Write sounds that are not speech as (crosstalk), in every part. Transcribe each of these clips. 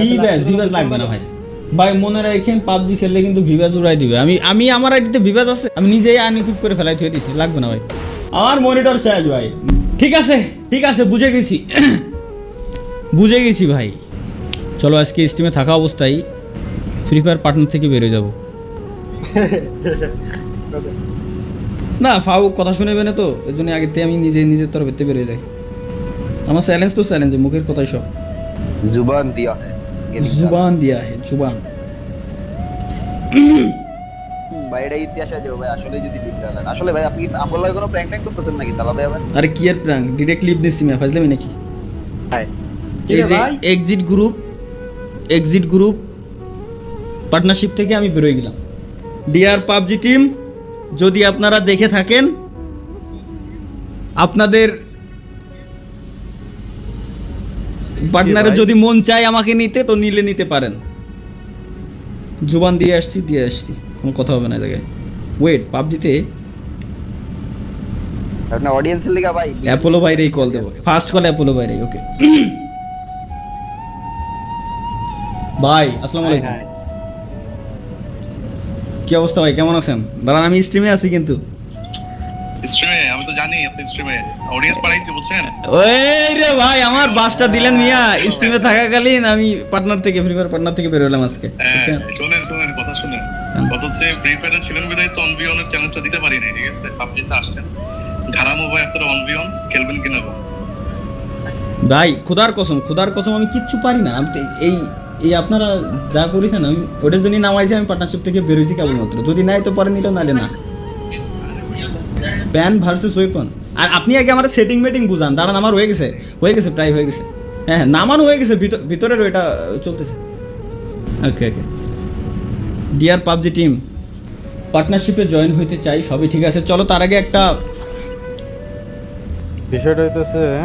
ভিভ্যাস ভিভ্যাস লাগবে না ভাই। ভাই মনে রাখেন পাবজি খেললে কিন্তু ভিভ্যাস উড়াই দিবে। আমি আমি আমার আইডিতে ভিভ্যাস আছে আমি নিজেই আনইকুইপ করে ফেলাই থুয়ে দিছি লাগবে না ভাই। আমার মনিটর শেষ ভাই। ঠিক আছে ঠিক আছে বুঝে গেছি। বুঝে গেছি ভাই। চলো আজকে স্টিমে থাকা অবস্থায় ফ্রি ফায়ার পার্টনার থেকে বেরোয় যাব। না ফাউ কথা শুনেবে না তো এর জন্য থেকে আমি নিজে নিজের তরফের থেকে বেরোয় যাই। আমার চ্যালেঞ্জ তো চ্যালেঞ্জ মুখের কথাই সব। जुबान दिया है ये लिखा। জুবান দিয়া হে জুবান ভাই এটা ইতিহাস আছে ভাই আসলে যদি লিখতে হলেন আসলে ভাই আপনি কি আমার লাগে কোনো প্র্যাঙ্ক ট্যাঙ্ক করতেছেন নাকি তালা ভাই আবার আরে কি এর প্রাং ডিরেক্ট লিভ নিচ্ছি মিয়া ফাজলামি নাকি হ্যাঁ এই যে exit group exit group partnership থেকে আমি বেরোয় গেলাম ডিয়ার পাবজি টিম যদি আপনারা দেখে থাকেন আপনাদের পার্টনারে যদি মন চায় আমাকে নিতে তো নিলে নিতে পারেন। জুবান দিয়ে আসছি দিয়ে আসছি। কোনো কথা হবে না জায়গায়। ওয়েট পাবজিতে আপনার অডিয়েন্সের লিগা ভাই। অ্যাপোলো বাইরেই কল দেবো। ফার্স্ট কল অ্যাপোলো বাইরেই ওকে ভাই আসসালামু আলাইকুম। কি অবস্থা ভাই? কেমন আছেন? দাঁড়ান আমি স্ট্রিমে আছি কিন্তু। স্ট্রিমে আমি তো জানি আপনি স্ট্রিমে অডিয়েন্স পাঠাইছি বুঝছেন? ওই রে ভাই আমার বাসটা দিলেন মিয়া। স্ট্রিমে থাকাকালীন আমি পার্টনার থেকে ফ্রি ফায়ার পার্টনার থেকে বেরোলাম আজকে হ্যাঁ, বুঝছেন? শোনেন শোনেন কথা শুনেন। হ্যাঁ। কত হচ্ছে ফ্রি ফায়ারে ছিলেন বিদায় তো অনবিয়নের চ্যালেঞ্জটা দিতে পারি নাই ঠিক আছে? পাবজিতে আসছেন। ঘারামো ভাই আপনারা অনবিয়ন খেলবেন কিনা ভাই খুদার কসম খুদার কসম আমি কিচ্ছু পারি না। আমি এই এই আপনারা যা করি না আমি ওটার জন্যই নামাইছি আমি পার্টনারশিপ থেকে বেরোইছি কেবলমাত্র। যদি নাই তো পরে নিলেও নালে না। প্যান ভার্সেস ওয়েপন আর আপনি আগে আমার সেটিং মেটিং বুঝান। দাঁড়ান আমার হয়ে গেছে। হয়ে গেছে প্রায় হয়ে গেছে। হ্যাঁ হ্যাঁ নামানো হয়ে গেছে ভিতর- ভিতরের ওইটা চলতেছে। Okay okay dear PUBG team পার্টনারশিপে join হইতে চাই সবই ঠিক আছে। চলো তার আগে একটা বিষয়টা হইতেছে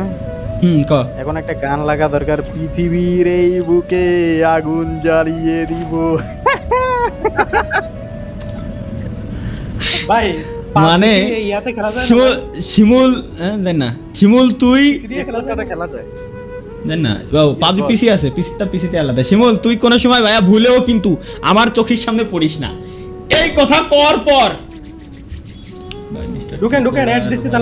হুম ক। এখন একটা গান লাগা দরকার। পৃথিবীর এই বুকে আগুন জ্বালিয়ে দিব। (laughs) ভাই মানে ইয়াতে খেলা শিমুল শিমুল জানি না। শিমুল তুই? খেলা যায় না? পাবজি পিসি আছে পিসিটা পিসিতে আলাদা। শিমুল তুই কোনো সময় ভাইয়া ভুলেও কিন্তু আমার চোখের সামনে পড়িস না। এই কথা কর পর।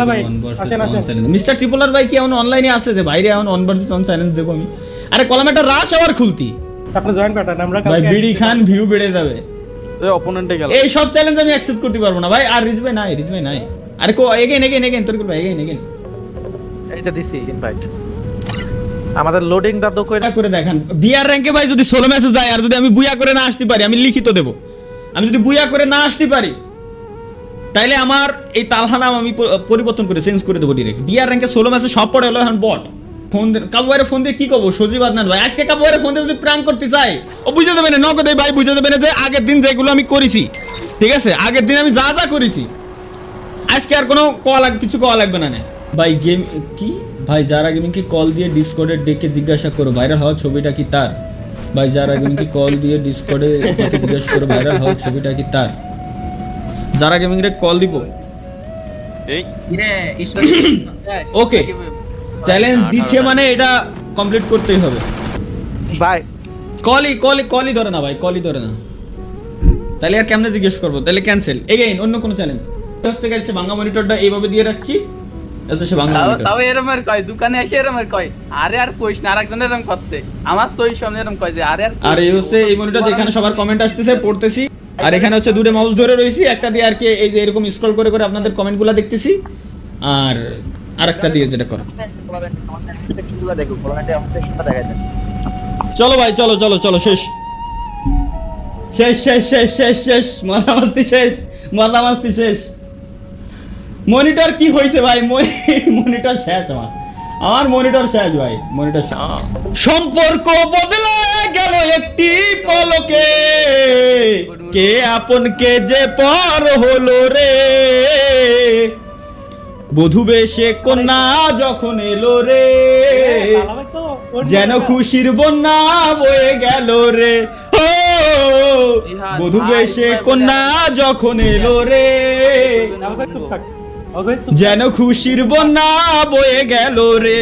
ভাই। আসেন, আসেন। মিস্টার ট্রিপলার ভাই কি এখন অনলাইনে আছে যে? বাইরে এখন অন ভার্সেস অন চ্যালেঞ্জ দেবো আমি। আরে কলম একটা রাশ আবার খুলতি। আপনি জয়েন আমরা ভাই বিডি খান ভিউ বেড়ে যাবে। অপোনেন্টে গেল। এই সব চ্যালেঞ্জ আমি অ্যাকসেপ্ট করতে পারব না ভাই। আর রিজ ভাই নাই রিজ ভাই নাই। আরে কো এগেন এগেন এগেন তোর ভাই এগেন এগেন এই যে দিছি ইনভাইট আমাদের লোডিং দা তো কই এটা করে দেখান। বিআর র্যাঙ্কে ভাই যদি ষোলো ম্যাচে যায় আর যদি আমি বুয়া করে না আসতে পারি আমি লিখিত দেব। আমি যদি বুয়া করে না আসতে পারি তাইলে আমার এই তালহা নাম আমি পরিবর্তন করে চেঞ্জ করে দেবো ডিরেক্ট বিআর র্যাঙ্কে ষোলো ম্যাচে সব পড়ে হলো এখন বট ফোন কাবুয়ারে ফোন দিয়ে কি করব? সজীব আদনান ভাই আজকে কাবুয়ারে ফোন দিয়ে যদি প্রাণ করতে চাই। ও বুঝে দেবে না নগদে ভাই বুঝে দেবে না যে আগের দিন যেগুলো আমি করেছি। ঠিক আছে? আগের দিন আমি যা যা করেছি। আজকে আর কোনো কল কিছু কল লাগবে না নে। ভাই গেম কি? ভাই যারা গেমিংকে কল দিয়ে ডিসকর্ডে ডেকে জিজ্ঞাসা করো ভাইরাল হওয়ার ছবিটা কি তার? ভাই যারা গেমিংকে কল দিয়ে ডিসকর্ডে ডেকে জিজ্ঞাসা করো ভাইরাল হওয়ার ছবিটা কি তার? যারা গেমিং রে কল দিব? ওকে (coughs) চ্যালেঞ্জ দিচ্ছে মানে এটা কমপ্লিট করতেই হবে। ভাই কলই কলই কলই ধরে না ভাই কলই ধরে না। তাহলে আর কেমনে জিজ্ঞেস করব? তাহলে ক্যান্সেল এগেইন অন্য কোনো চ্যালেঞ্জ হচ্ছে গেছে বাংলা মনিটরটা এইভাবে দিয়ে রাখছি। এটা হচ্ছে বাংলা তাও মনিটর তাও এরম আর কয় দোকানে এসে এরম আর কয় আরে আর কইস না আরেকজন এরম করছে। আমার তো ওই সামনে এরম কয় যে আরে আর আর এই হচ্ছে এই মনিটর যেখানে সবার কমেন্ট আসতেছে পড়তেছি। আর এখানে হচ্ছে দুটো মাউস ধরে রয়েছি একটা দিয়ে আর কি এই যে এরকম স্ক্রল করে করে আপনাদের কমেন্টগুলো দেখতেছি। আর আরেকটা দিয়ে যেটা করো। চলো ভাই, চলো চলো চলো, শেষ। শেষ শেষ শেষ শেষ শেষ। মাস্তি শেষ মাস্তি শেষ। মনিটর কি হয়েছে ভাই? (laughs) মনিটর শেষ আমার। আমার মনিটর শেষ ভাই, মনিটর সম্পর্ক বদলে গেল একটি পলকে। কে আপন কে যে পর হলো রে? বধু বেশে কন্যা যখন এলো রে যেন খুশির বন্যা বয়ে গেল রে। ও বধু বেশে কন্যা যখন এলো রে যেন খুশির বন্যা বয়ে গেল রে।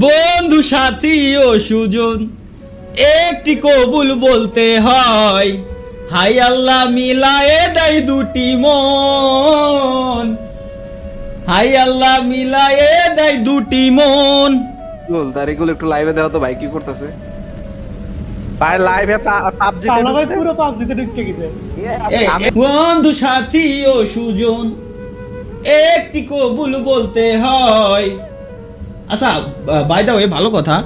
বন্ধু সাথী ও সুজন একটি কবুল বলতে হয় হাই আল্লাহ মিলায়ে দেয় দুটি মন। হাই আল্লাহ মিলায়ে দেয় দুটি মন। তার এগুলো একটু লাইভে দেওয়া তো ভাই কি করতেছে? ভাই লাইভে পাবজি ভাই পুরো পাবজিতে ঢুকে গেছে বন্ধু সাথী ও সুজন একটি কবুল বলতে হয়। আচ্ছা বাই দা ওয়ে ভালো কথা।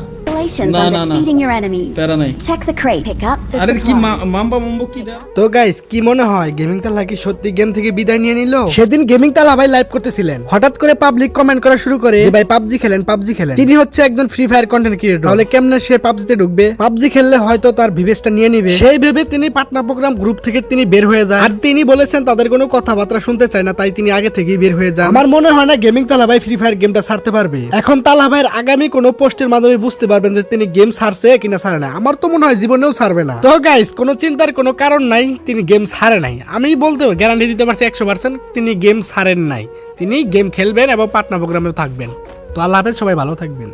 Congratulations No, on defeating your enemies. প্যারা নাই Check the crate. Pick up the আরে কি supplies. মাম্বা মাম্বো কি তো গাইস কি মনে হয়? গেমিং তালা কি সত্যি গেম থেকে বিদায় নিয়ে নিল? সেদিন গেমিং তালা ভাই লাইভ করতেছিলেন। হঠাৎ করে পাবলিক কমেন্ট করা শুরু করে যে ভাই পাবজি খেলেন পাবজি খেলেন। তিনি হচ্ছে একজন ফ্রি ফায়ার কন্টেন্ট ক্রিয়েটর তাহলে কেমনে সে পাবজিতে ঢুকবে? পাবজি খেললে হয়তো তার ভিভেসটা নিয়ে নিবে। সেই ভেবে তিনি পাটনা প্রোগ্রাম গ্রুপ থেকে তিনি বের হয়ে যান। আর তিনি বলেছেন তাদের কোনো কথাবার্তা শুনতে চায় না তাই তিনি আগে থেকেই বের হয়ে যান। আমার মনে হয় না গেমিং তালা ভাই ফ্রি ফায়ার গেমটা ছাড়তে পারবে। এখন তালা ভাইয়ের আগামী কোনো পোস্টের মাধ্যমে বুঝতে পারবেন যে তিনি গেম সারছে কিনা সারে না আমার তো মনে হয় জীবনেও ছাড়বে না। তো গাইস কোন চিন্তার কোনো কারণ নাই, তিনি গেম সারে নাই। আমি বলতে গ্যারান্টি দিতে পারছি একশো পার্সেন্ট তিনি গেম সারেন নাই। তিনি গেম খেলবেন এবং পাটনা প্রোগ্রামেও থাকবেন। তো আল্লাহ হাফেজ, সবাই ভালো থাকবেন।